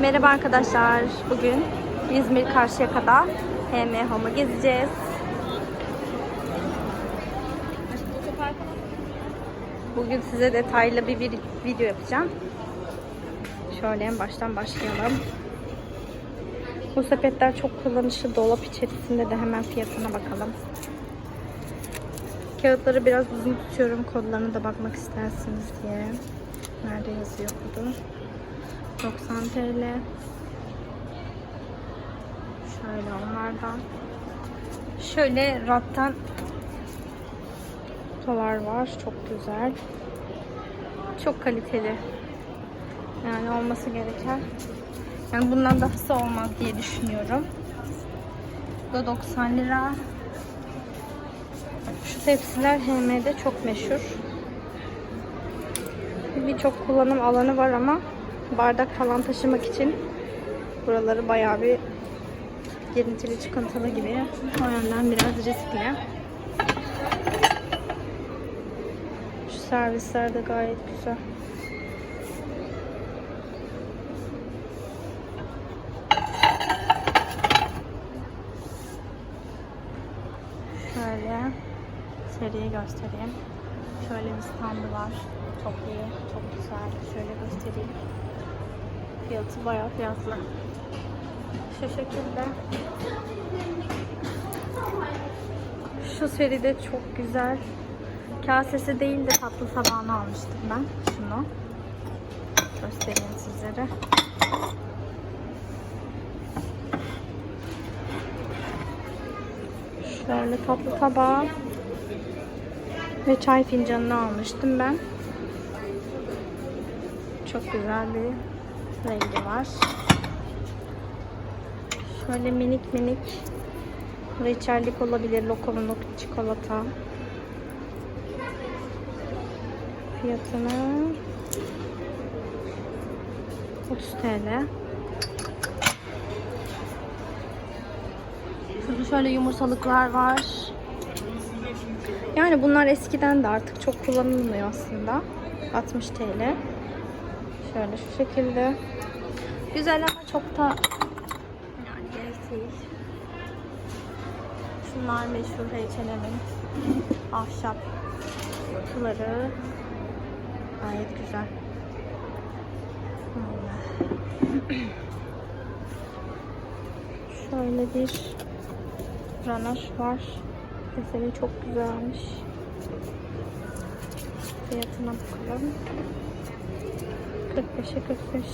Merhaba arkadaşlar. Bugün İzmir Karşıyaka'da HM Home'u gezeceğiz. Bugün size detaylı bir, bir video yapacağım. Şöyle en baştan başlayalım. Bu sepetler çok kullanışlı. Dolap içerisinde de hemen fiyatına bakalım. Kağıtları biraz uzun tutuyorum. Kodlarına da bakmak istersiniz diye. Nerede yazıyor kodu? 90 TL. Şöyle onlardan. Şöyle rattan kutular var. Çok güzel. Çok kaliteli. Yani olması gereken. Yani bundan dahası olmaz diye düşünüyorum. Bu da 90 lira. Şu tepsiler HM'de çok meşhur. Birçok kullanım alanı var ama bardak falan taşımak için buraları bayağı bir girintili çıkıntılı gibi. O yönden biraz riskli. Şu servisler de gayet güzel. Şöyle seriyi göstereyim. Şöyle bir standı var. Çok iyi, çok güzel. Şöyle göstereyim. Fiyatı bayağı fiyatlı. Şu şekilde. Şu seride çok güzel. Kasesi değil de tatlı tabağını almıştım ben. Şunu. Göstereyim sizlere. Şöyle tatlı tabağı ve çay fincanını almıştım ben. Çok güzel bir rengi var. Şöyle minik minik reçellik olabilir. Lokumluk çikolata. Fiyatını 30 TL. Şurada şöyle yumurtalıklar var. Yani bunlar eskiden de artık çok kullanılmıyor aslında. 60 TL. Şöyle şu şekilde. Güzel ama çok da yani gerek değil. Şunlar meşhur H&M'in ahşap kutuları. Gayet güzel. Şöyle bir ranaş var. Deseni çok güzelmiş. Fiyatına bakalım. 45'e 45.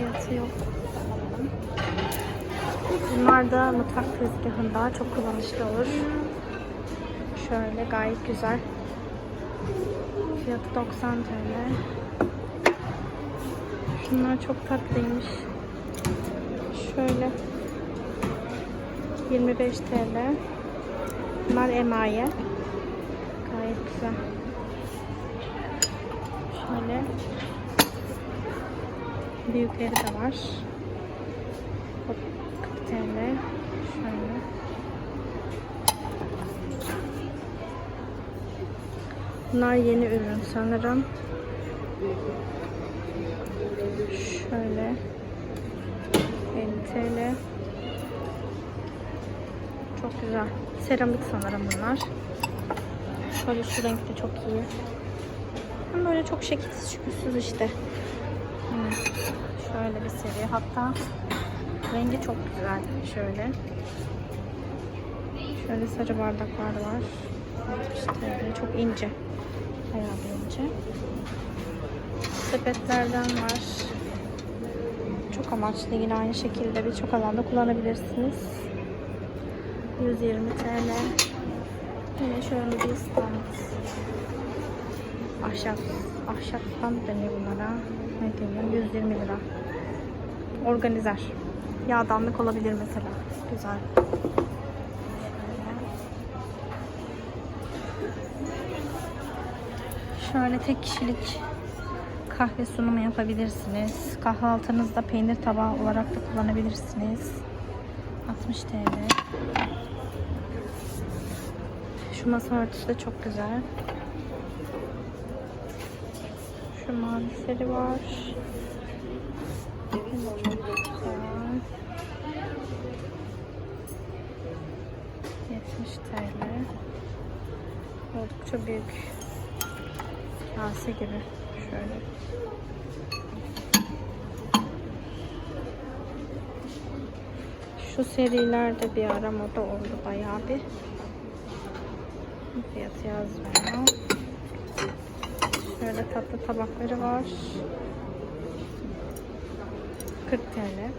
Fiyatı yok. Bunlar da mutfak tezgahında çok kullanışlı olur. Şöyle gayet güzel. Fiyatı 90 TL. Şunlar çok tatlıymış. Şöyle 25 TL. Bunlar emaye. Gayet güzel. Şöyle büyükleri de var. 40 TL. Şöyle. Bunlar yeni ürün sanırım. Şöyle 50 TL. Çok güzel. Seramik sanırım bunlar. Şöyle şu renk de çok iyi. Böyle çok şekilsiz şükürsüz işte. Yine şöyle bir seri. Hatta rengi çok güzel. Şöyle. Şöyle sarı bardaklar var. 60 TL. Çok ince. Bayağı bir ince. Sepetlerden var. Çok amaçlı yine aynı şekilde birçok alanda kullanabilirsiniz. 120 TL. Yine şöyle bir stand. Ahşap, ahşap stand deniyor bunlara. Ne diyeyim? 120 lira. Organizer. Yağdanlık olabilir mesela. Güzel. Şöyle tek kişilik kahve sunumu yapabilirsiniz. Kahvaltınızda peynir tabağı olarak da kullanabilirsiniz. 60 TL. Şu masa örtüsü de çok güzel. Şu mavi seri var. Çok güzel. 70 TL. Oldukça büyük. Kase gibi. Şöyle. Şu serilerde bir ara moda oldu bayağı bir. Fiyatı yazmıyor. Şöyle tatlı tabakları var. 40 TL.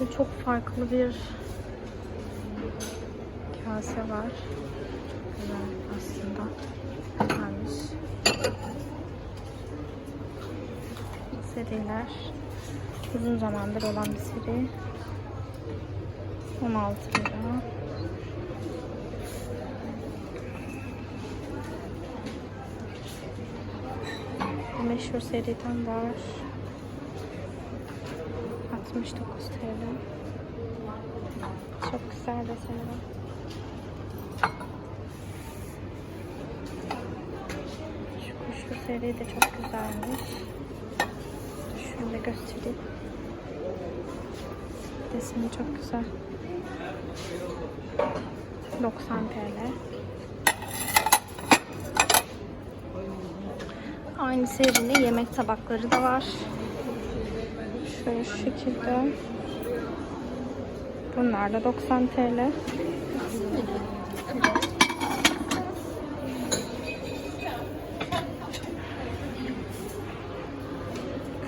Ve çok farklı bir kase var. Güzel aslında. Güzelmiş. Seriler. Uzun zamandır olan bir seri. 16 lira. Meşhur seriden var. 69 TL. Çok güzel deseni var. Şu kuşlu seri de çok güzelmiş. Şöyle göstereyim. Deseni çok güzel. 90 TL. Aynı serinin yemek tabakları da var. Şöyle şu şekilde. Bunlar da 90 TL.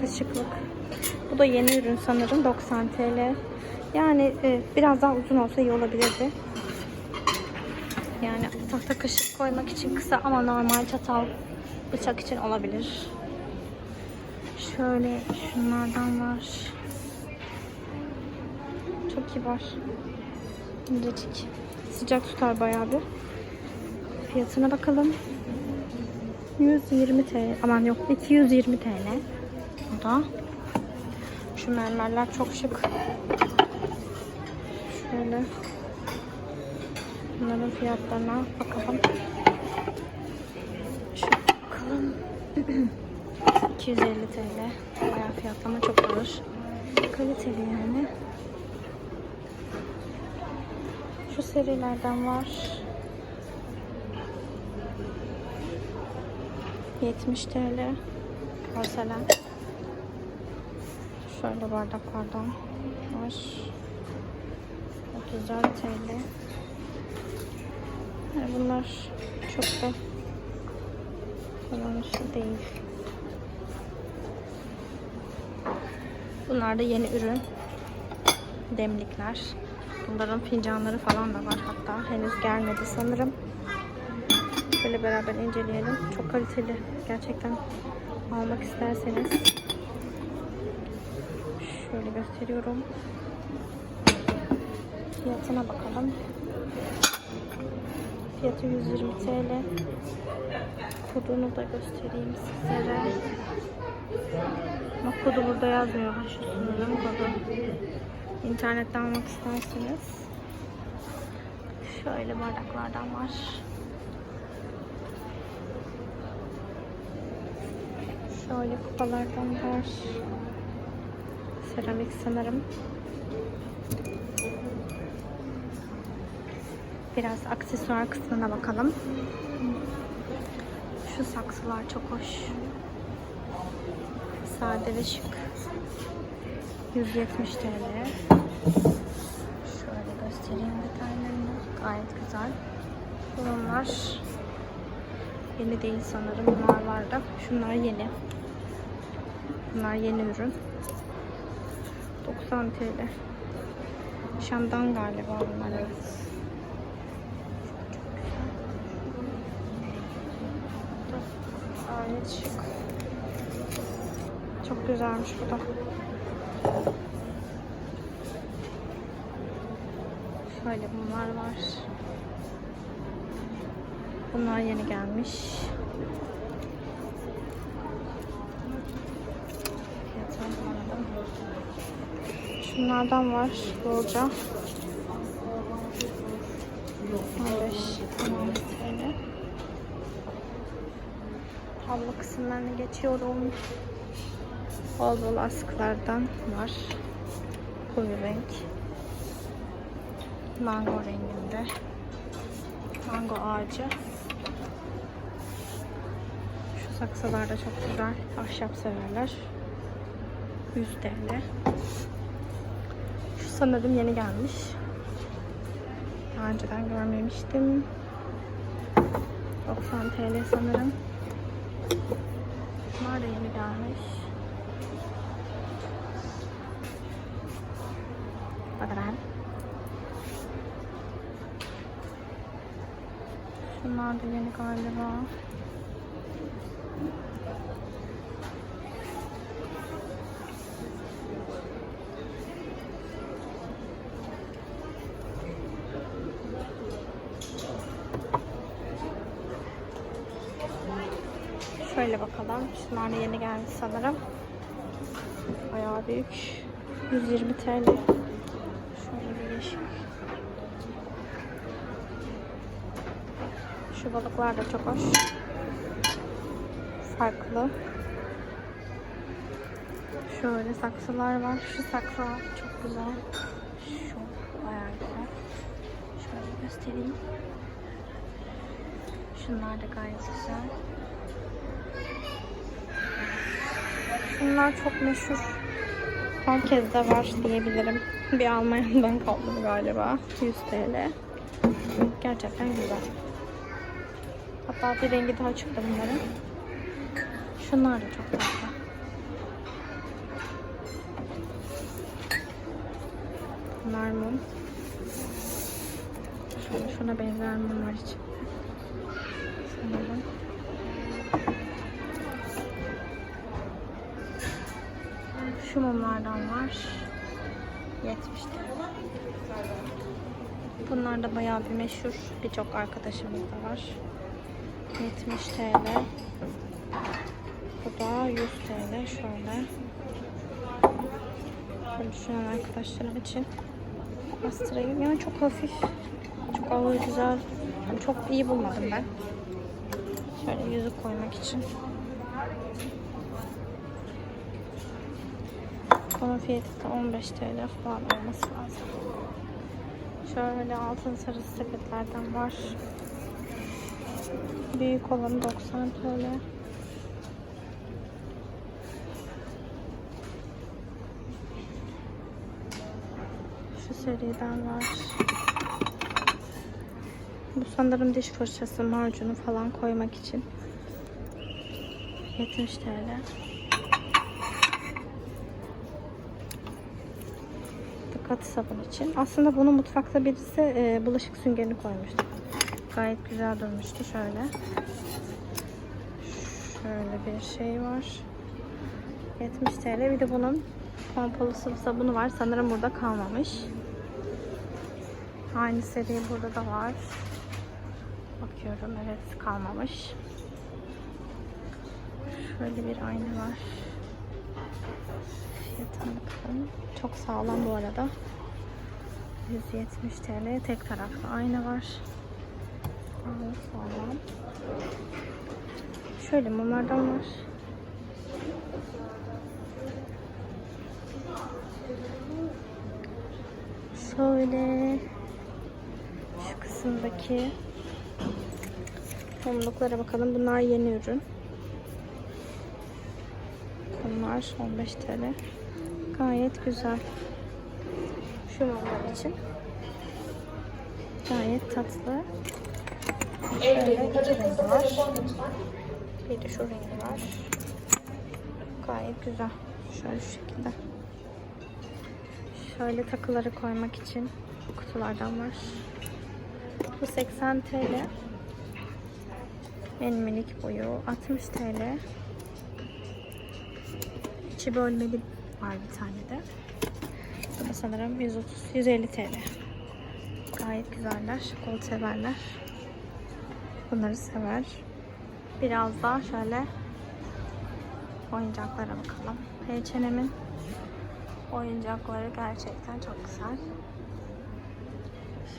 Kaşıklık. Bu da yeni ürün sanırım 90 TL. Yani e, biraz daha uzun olsa iyi olabilirdi. Yani tahta kaşık koymak için kısa ama normal çatal bıçak için olabilir. Şöyle şunlardan var. Çok kibar. İncecik. Sıcak tutar bayağı bir. Fiyatına bakalım. 120 TL. Aman yok 220 TL. Bu da. Şu mermerler çok şık. Şöyle. Bunların fiyatlarına bakalım. Şöyle bakalım. 250 TL. Bayağı fiyatlama çok ağır. Kaliteli yani. Şu serilerden var. 70 TL. Porselen. Şöyle bardaklardan var. 34 TL. Yani bunlar çok da kullanışlı değil. Bunlar da yeni ürün. Demlikler. Bunların fincanları falan da var hatta. Henüz gelmedi sanırım. Şöyle beraber inceleyelim. Çok kaliteli. Gerçekten almak isterseniz. Şöyle gösteriyorum. Fiyatına bakalım. Fiyatı 120 TL. Kodunu da göstereyim sizlere. Ama kodu burada yazmıyor. Ha, Şu kodu. İnternetten almak isterseniz. Şöyle bardaklardan var. Şöyle kupalardan var. Seramik sanırım. Biraz aksesuar kısmına bakalım. Şu saksılar çok hoş. Sade ve şık. 170 TL. Şöyle göstereyim detaylarını. Gayet güzel. Bunlar yeni değil sanırım. Bunlar vardı. Şunlar yeni. Bunlar yeni ürün. 90 TL. Şam'dan galiba bunlar evet. Gayet. Çok güzelmiş bu da. Şöyle bunlar var. Bunlar yeni gelmiş. Şunlardan var bolca. 15 16 TL. Havlu kısımlarına geçiyorum. Bol bol askılardan var. Koyu renk. Mango renginde. Mango ağacı. Şu saksılar da çok güzel. Ahşap severler. 100 TL. Şu sanırım yeni gelmiş. Daha önceden görmemiştim. 90 TL sanırım. Bunlar da yeni gelmiş. Bakın. Şunlar da yeni galiba. Şöyle Şunlar da yeni gelmiş sanırım. Bayağı büyük. 120 TL. Şöyle bir yeşil. Şu balıklar da çok hoş. Farklı. Şöyle saksılar var. Şu saksı çok güzel. Şu bayağı güzel. Şöyle göstereyim. Şunlar da gayet güzel. Bunlar çok meşhur. Herkes de var diyebilirim. Bir Almanya'dan kaldı galiba. 100 TL. Gerçekten güzel. Hatta bir rengi daha çıktı bunların. Şunlar da çok tatlı. Bunlar mum. Şöyle şuna benzer mumlar için. Sanırım. Şu mumlardan var. 70 TL. Bunlar da bayağı bir meşhur. Birçok arkadaşımız da var. 70 TL. Bu da 100 TL. Şöyle. Böyle düşünen arkadaşlarım için. Bastırayım. Yani çok hafif. Çok ağır güzel. Yani çok iyi bulmadım ben. Şöyle yüzük koymak için. Bunun fiyatı da 15 TL falan olması lazım. Şöyle altın sarısı sepetlerden var. Büyük olanı 90 TL. Şu seriden var. Bu sanırım diş fırçası, macunu falan koymak için. 70 TL. Katı sabun için. Aslında bunu mutfakta birisi e, bulaşık süngerini koymuştu. Gayet güzel durmuştu şöyle. Şöyle bir şey var. 70 TL. Bir de bunun pompalı sabunu var. Sanırım burada kalmamış. Aynı seri burada da var. Bakıyorum. Evet kalmamış. Şöyle bir ayna var. Fiyatına bakalım. Çok sağlam bu arada. 170 TL. Tek taraflı ayna var. Gayet sağlam. Şöyle mumlardan var. Şöyle şu kısımdaki mumluklara bakalım. Bunlar yeni ürün. Bunlar 15 TL. Gayet güzel. Şu mumlar için. Gayet tatlı. Şöyle iki rengi var. Bir de şu rengi var. Gayet güzel. Şöyle şu şekilde. Şöyle takıları koymak için kutulardan var. Bu 80 TL. En minik boyu 60 TL. İçi bölmeli var bir tane de. Bu da sanırım 130 150 TL. Gayet güzeller. Kol severler. Bunları sever. Biraz daha şöyle oyuncaklara bakalım. H&M'in oyuncakları gerçekten çok güzel.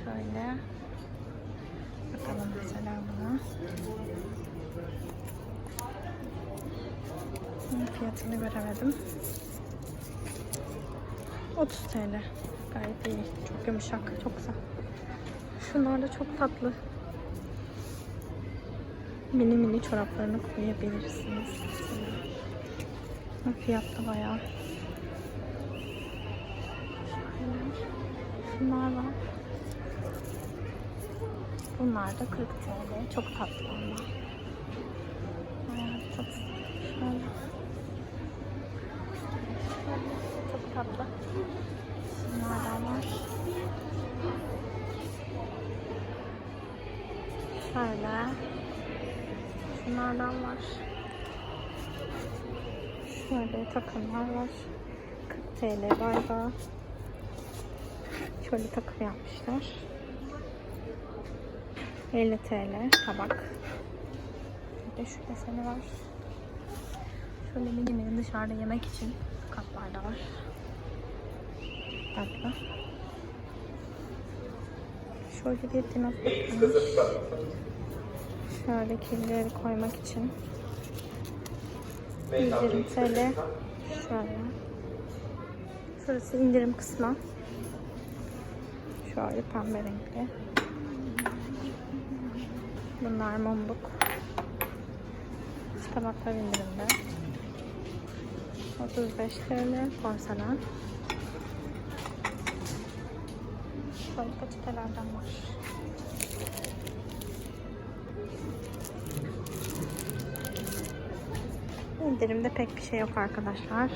Şöyle bakalım mesela buna. fiyatını göremedim. 30 TL. Gayet iyi. Çok yumuşak. Çok güzel. Şunlar da çok tatlı. Mini mini çoraplarını koyabilirsiniz. Fiyat da bayağı. Şunlar var. Bunlar da 40 TL. Çok tatlı onlar. Bayağı çok şöyle. Şöyle. Şunlardan var. Şöyle takımlar var. 40 TL galiba. Şöyle takım yapmışlar. 50 TL tabak. Bir de şu deseni var. Şöyle mini mini dışarıda yemek için kaplar da var. Tatlı. Şöyle bir yapılmış. Şöyle kirlileri koymak için. 120 TL. Şöyle. Şurası indirim kısmı. Şöyle pembe renkli. Bunlar mumluk. Tabaklar indirimde. 35 TL porselen. Şöyle peçetelerden var. İndirimde pek bir şey yok arkadaşlar.